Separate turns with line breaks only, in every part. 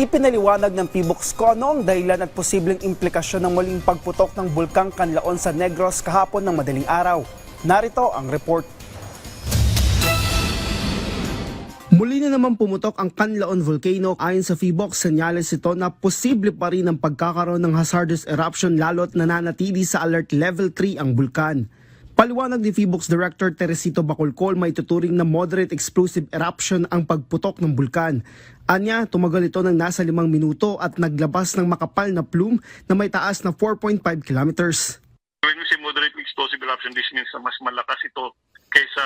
Ipinaliwanag ng PBOX Cono ang dahilan at posibleng implikasyon ng muling pagputok ng bulkang Kanlaon sa Negros kahapon ng madaling araw. Narito ang report. Muli na naman pumutok ang Canlaon Volcano ayon sa PBOX. Senyales ito na posible pa rin ang pagkakaroon ng hazardous eruption lalo't nananatili sa alert level 3 ang bulkan. Paliwanag ni PBOX Director Teresito Bacolcol may tuturing na moderate explosive eruption ang pagputok ng bulkan. Anya, tumagal ito ng nasa limang minuto at naglabas ng makapal na plume na may taas na 4.5 kilometers.
When we say moderate explosive eruption, this means na mas malakas ito kaysa,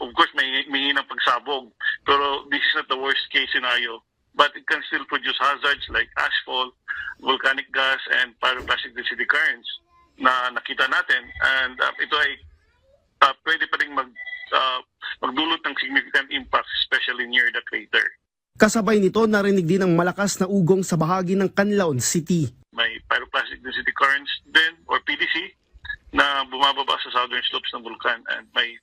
of course, may, may hinang pagsabog. Pero this is not the worst case scenario. But it can still produce hazards like ashfall, volcanic gas, and pyroclastic density currents na nakita natin. And uh, ito ay uh, pwede pa rin mag, uh, magdulot ng significant impact, especially near the crater.
Kasabay nito narinig din ang malakas na ugong sa bahagi ng Canlaon City.
May pyroclastic density currents din, or PDC, na bumababa sa southern slopes ng vulkan and may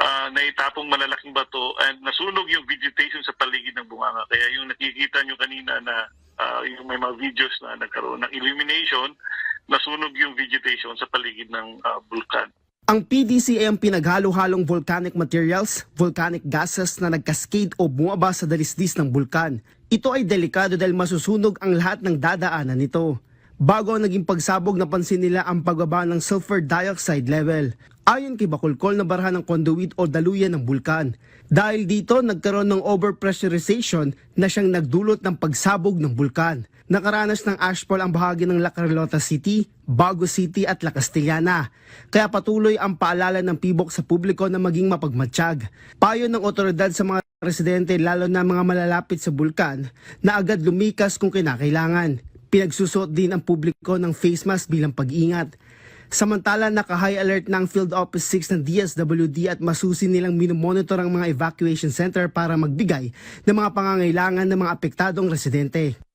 uh, naitapong malalaking bato and nasunog yung vegetation sa paligid ng bunganga. Kaya yung nakikita nyo kanina na ah, yung may mga videos na nagkaroon ng illumination, nasunog yung vegetation sa paligid ng ah, vulkan.
Ang PDC ay ang pinaghalo-halong volcanic materials, volcanic gases na nagkascade o bumaba sa dalisdis ng bulkan. Ito ay delikado dahil masusunog ang lahat ng dadaanan nito. Bago ang naging pagsabog, napansin nila ang pagbaba ng sulfur dioxide level. Ayon kay Bacolcol na barahan ng conduit o daluyan ng bulkan. Dahil dito, nagkaroon ng overpressurization na siyang nagdulot ng pagsabog ng bulkan. Nakaranas ng ashfall ang bahagi ng La Carlota City, Bago City at La Castellana. Kaya patuloy ang paalala ng PIBOK sa publiko na maging mapagmatsyag. Payo ng otoridad sa mga residente lalo na mga malalapit sa bulkan na agad lumikas kung kinakailangan. Pinagsusot din ang publiko ng face mask bilang pag-ingat. Samantala, naka-high alert ng Field Office 6 ng DSWD at masusi nilang minomonitor ang mga evacuation center para magbigay ng mga pangangailangan ng mga apektadong residente.